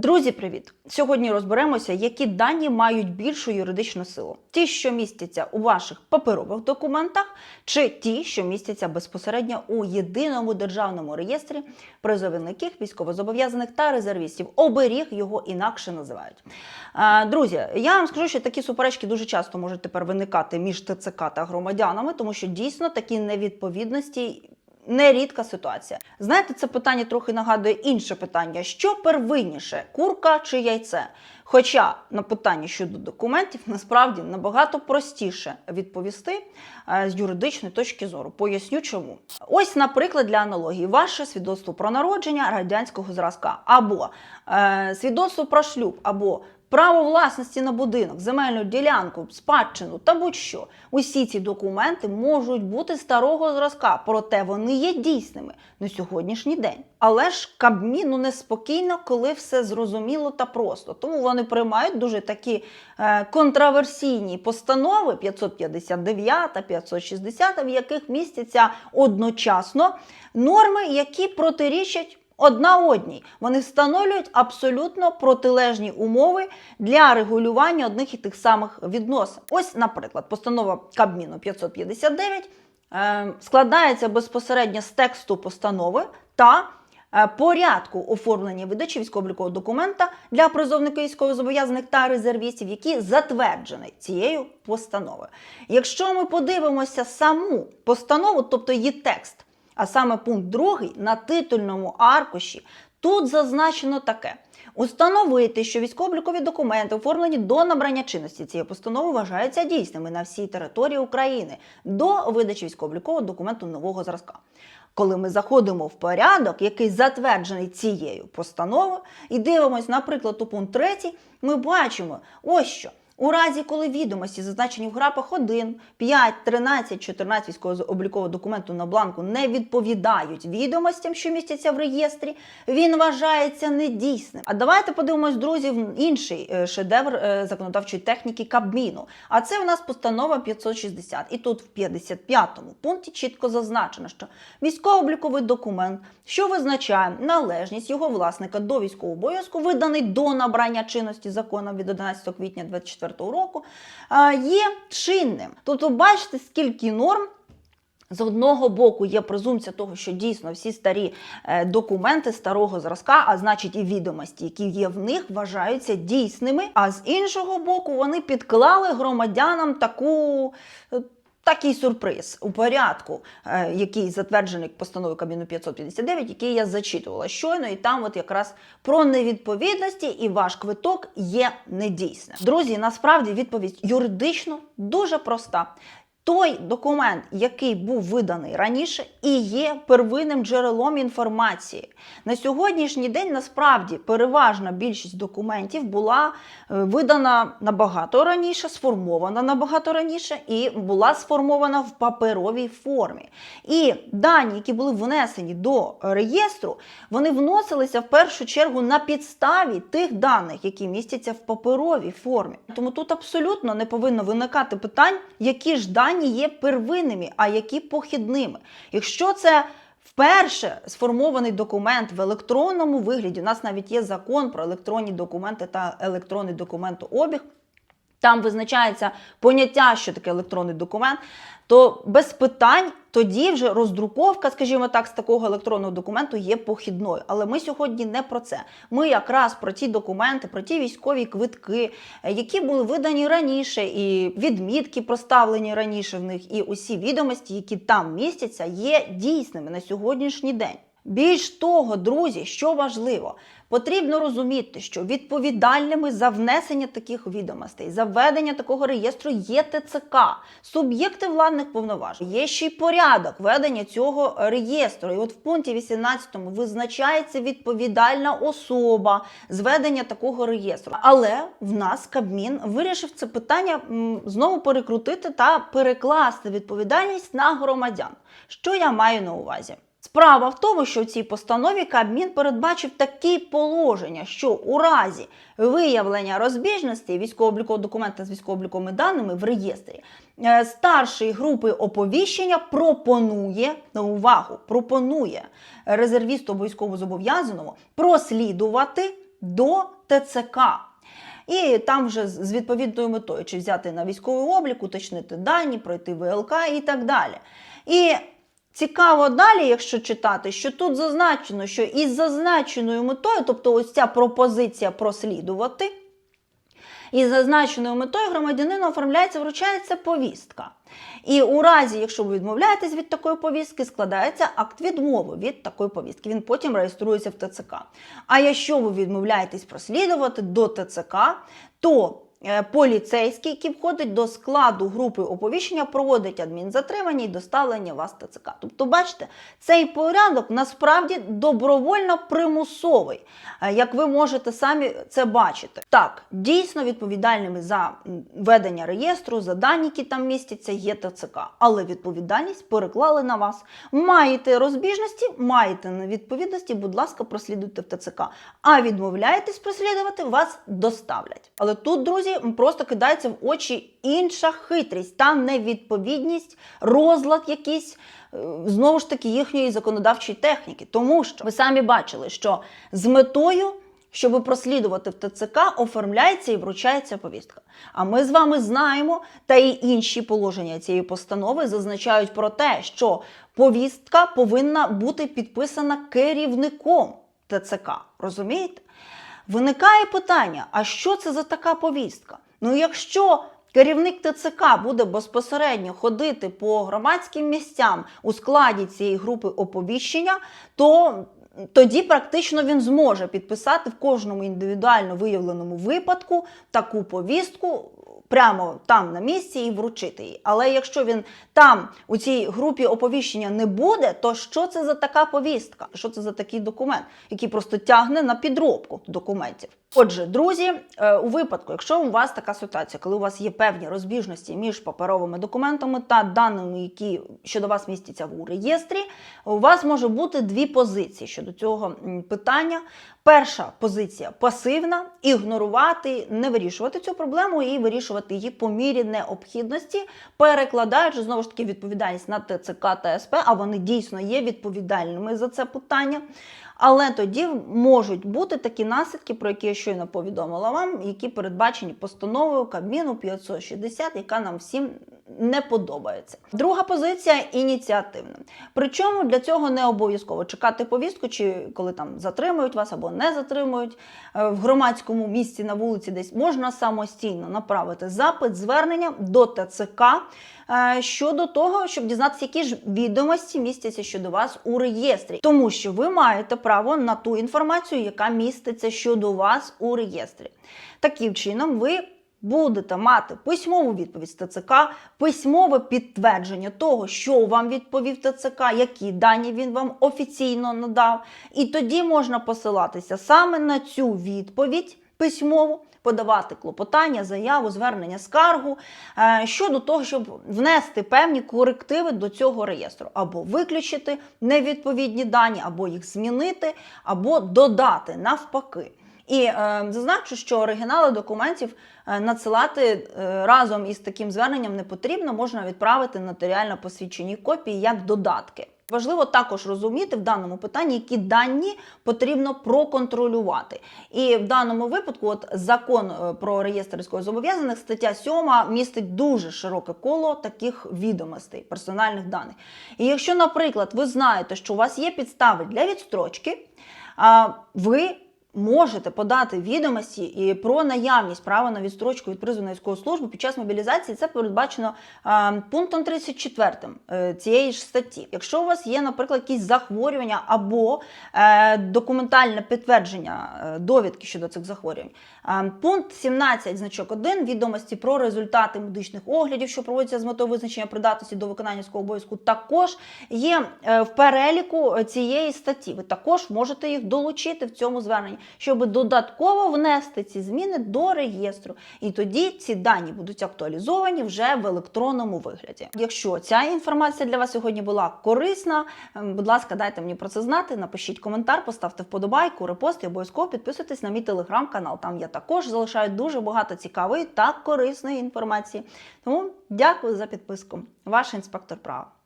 Друзі, привіт! Сьогодні розберемося, які дані мають більшу юридичну силу: ті, що містяться у ваших паперових документах, чи ті, що містяться безпосередньо у єдиному державному реєстрі призовників, військовозобов'язаних та резервістів. Оберіг його інакше називають. Друзі, я вам скажу, що такі суперечки дуже часто можуть тепер виникати між ТЦК та громадянами, тому що дійсно такі невідповідності. Нерідка ситуація. Знаєте, це питання трохи нагадує інше питання: що первинніше, курка чи яйце? Хоча на питання щодо документів насправді набагато простіше відповісти е, з юридичної точки зору. Поясню чому. Ось, наприклад, для аналогії, ваше свідоцтво про народження радянського зразка, або е, свідоцтво про шлюб, або Право власності на будинок, земельну ділянку, спадщину та будь-що. Усі ці документи можуть бути старого зразка, проте вони є дійсними на сьогоднішній день. Але ж Кабміну неспокійно, коли все зрозуміло та просто. Тому вони приймають дуже такі е, контраверсійні постанови 559 та 560, в яких містяться одночасно норми, які протирічать одна одній. Вони встановлюють абсолютно протилежні умови для регулювання одних і тих самих відносин. Ось, наприклад, постанова Кабміну 559 е, складається безпосередньо з тексту постанови та е, порядку оформлення видачі військово-облікового документа для призовників військовозобов'язаних та резервістів, які затверджені цією постановою. Якщо ми подивимося саму постанову, тобто її текст, а саме пункт 2 на титульному аркуші, тут зазначено таке. Установити, що військово-облікові документи, оформлені до набрання чинності цієї постанови, вважаються дійсними на всій території України до видачі військово-облікового документу нового зразка. Коли ми заходимо в порядок, який затверджений цією постановою, і дивимося, наприклад, у пункт 3, ми бачимо ось що. У разі, коли відомості, зазначені в грапах 1, 5, 13, 14 військово-облікового документу на бланку не відповідають відомостям, що містяться в реєстрі, він вважається недійсним. А давайте подивимось, друзі, в інший е, шедевр е, законодавчої техніки Кабміну. А це у нас постанова 560. І тут в 55-му пункті чітко зазначено, що військово-обліковий документ, що визначає належність його власника до військового обов'язку, виданий до набрання чинності законом від 11 квітня 24 року, є чинним. Тобто, бачите, скільки норм. З одного боку є презумпція того, що дійсно всі старі е, документи старого зразка, а значить і відомості, які є в них, вважаються дійсними. А з іншого боку, вони підклали громадянам таку. Такий сюрприз у порядку, е, який затверджений постановою Кабміну 559, який я зачитувала щойно, і там от якраз про невідповідності і ваш квиток є недійсним. Друзі, насправді відповідь юридично дуже проста. Той документ, який був виданий раніше, і є первинним джерелом інформації. На сьогоднішній день насправді переважна більшість документів була е, видана набагато раніше, сформована набагато раніше і була сформована в паперовій формі. І дані, які були внесені до реєстру, вони вносилися в першу чергу на підставі тих даних, які містяться в паперовій формі. Тому тут абсолютно не повинно виникати питань, які ж дані є первинними, а які похідними. Якщо це вперше сформований документ в електронному вигляді, у нас навіть є закон про електронні документи та електронний документообіг. Там визначається поняття, що таке електронний документ, то без питань тоді вже роздруковка, скажімо так, з такого електронного документу є похідною. Але ми сьогодні не про це. Ми якраз про ті документи, про ті військові квитки, е, які були видані раніше, і відмітки проставлені раніше в них, і усі відомості, які там містяться, є дійсними на сьогоднішній день. Більш того, друзі, що важливо, потрібно розуміти, що відповідальними за внесення таких відомостей, за введення такого реєстру є ТЦК, суб'єкти владних повноважень. Є ще й порядок ведення цього реєстру. І от в пункті 18 визначається відповідальна особа з ведення такого реєстру. Але в нас Кабмін вирішив це питання знову перекрутити та перекласти відповідальність на громадян. Що я маю на увазі? Справа в тому, що в цій постанові Кабмін передбачив такі положення, що у разі виявлення розбіжності військово-облікового документа з військово-обліковими даними в реєстрі е, старшої групи оповіщення пропонує на увагу, пропонує резервісту обов'язково зобов'язаному прослідувати до ТЦК. І там вже з відповідною метою, чи взяти на військовий облік, уточнити дані, пройти ВЛК і так далі. І цікаво далі, якщо читати, що тут зазначено, що із зазначеною метою, тобто ось ця пропозиція прослідувати, із зазначеною метою громадянину оформляється, вручається повістка. І у разі, якщо ви відмовляєтесь від такої повістки, складається акт відмови від такої повістки. Він потім реєструється в ТЦК. А якщо ви відмовляєтесь прослідувати до ТЦК, то поліцейський, який входить до складу групи оповіщення, проводить адмінзатримання і доставлення вас ТЦК. Тобто, бачите, цей порядок насправді добровольно примусовий, е, як ви можете самі це бачити. Так, дійсно відповідальними за ведення реєстру, за дані, які там містяться, є ТЦК, але відповідальність переклали на вас. Маєте розбіжності, маєте невідповідності, будь ласка, прослідуйте в ТЦК. А відмовляєтесь прослідувати, вас доставлять. Але тут, друзі, просто кидається в очі інша хитрість та невідповідність, розлад якийсь. е, Знову ж таки, їхньої законодавчої техніки, тому що ви самі бачили, що з метою щоб прослідувати в ТЦК, оформляється і вручається повістка. А ми з вами знаємо, та й інші положення цієї постанови зазначають про те, що повістка повинна бути підписана керівником ТЦК. Розумієте? Виникає питання: а що це за така повістка? Ну, якщо керівник ТЦК буде безпосередньо ходити по громадським місцям у складі цієї групи оповіщення, то тоді практично він зможе підписати в кожному індивідуально виявленому випадку таку повістку. Прямо там на місці і вручити її. Але якщо він там у цій групі оповіщення не буде, то що це за така повістка? Що це за такий документ, який просто тягне на підробку документів? Отже, друзі, е, у випадку, якщо у вас така ситуація, коли у вас є певні розбіжності між паперовими документами та даними, які щодо вас містяться в реєстрі, у вас може бути дві позиції щодо цього питання. Перша позиція пасивна, ігнорувати, не вирішувати цю проблему і вирішувати її по мірі необхідності, перекладаючи знову ж таки відповідальність на ТЦК та СП, а вони дійсно є відповідальними за це питання. Але тоді можуть бути такі наслідки, про які я щойно повідомила вам, які передбачені постановою Кабміну 560, яка нам всім не подобається. Друга позиція ініціативна. Причому для цього не обов'язково чекати повістку, чи коли там затримують вас або не затримують е, в громадському місці на вулиці, десь можна самостійно направити запит, звернення до ТЦК е, щодо того, щоб дізнатися, які ж відомості містяться щодо вас у реєстрі, тому що ви маєте право на ту інформацію, яка міститься щодо вас у реєстрі. Таким чином, ви будете мати письмову відповідь з ТЦК, письмове підтвердження того, що вам відповів ТЦК, які дані він вам офіційно надав. І тоді можна посилатися саме на цю відповідь письмову. Подавати клопотання, заяву, звернення, скаргу е, щодо того, щоб внести певні корективи до цього реєстру, або виключити невідповідні дані, або їх змінити, або додати навпаки. І е, зазначу, що оригінали документів е, надсилати е, разом із таким зверненням не потрібно, можна відправити нотаріально посвідчені копії як додатки. Важливо також розуміти в даному питанні, які дані потрібно проконтролювати. І в даному випадку, от закон е, про реєстр військовозобов'язаних, стаття 7 містить дуже широке коло таких відомостей, персональних даних. І якщо, наприклад, ви знаєте, що у вас є підстави для відстрочки, ви можете подати відомості і про наявність права на відстрочку від призову на військову під час мобілізації. Це передбачено е, пунктом 34 е, цієї ж статті. Якщо у вас є, наприклад, якісь захворювання або е, документальне підтвердження довідки щодо цих захворювань, пункт 17, значок 1, відомості про результати медичних оглядів, що проводяться з метою визначення придатності до виконання військового обов'язку, також є в переліку цієї статті. Ви також можете їх долучити в цьому зверненні щоб додатково внести ці зміни до реєстру. І тоді ці дані будуть актуалізовані вже в електронному вигляді. Якщо ця інформація для вас сьогодні була корисна, ем, будь ласка, дайте мені про це знати. Напишіть коментар, поставте вподобайку, репост і обов'язково підписуйтесь на мій телеграм-канал. Там я також залишаю дуже багато цікавої та корисної інформації. Тому дякую за підписку. Ваш інспектор права.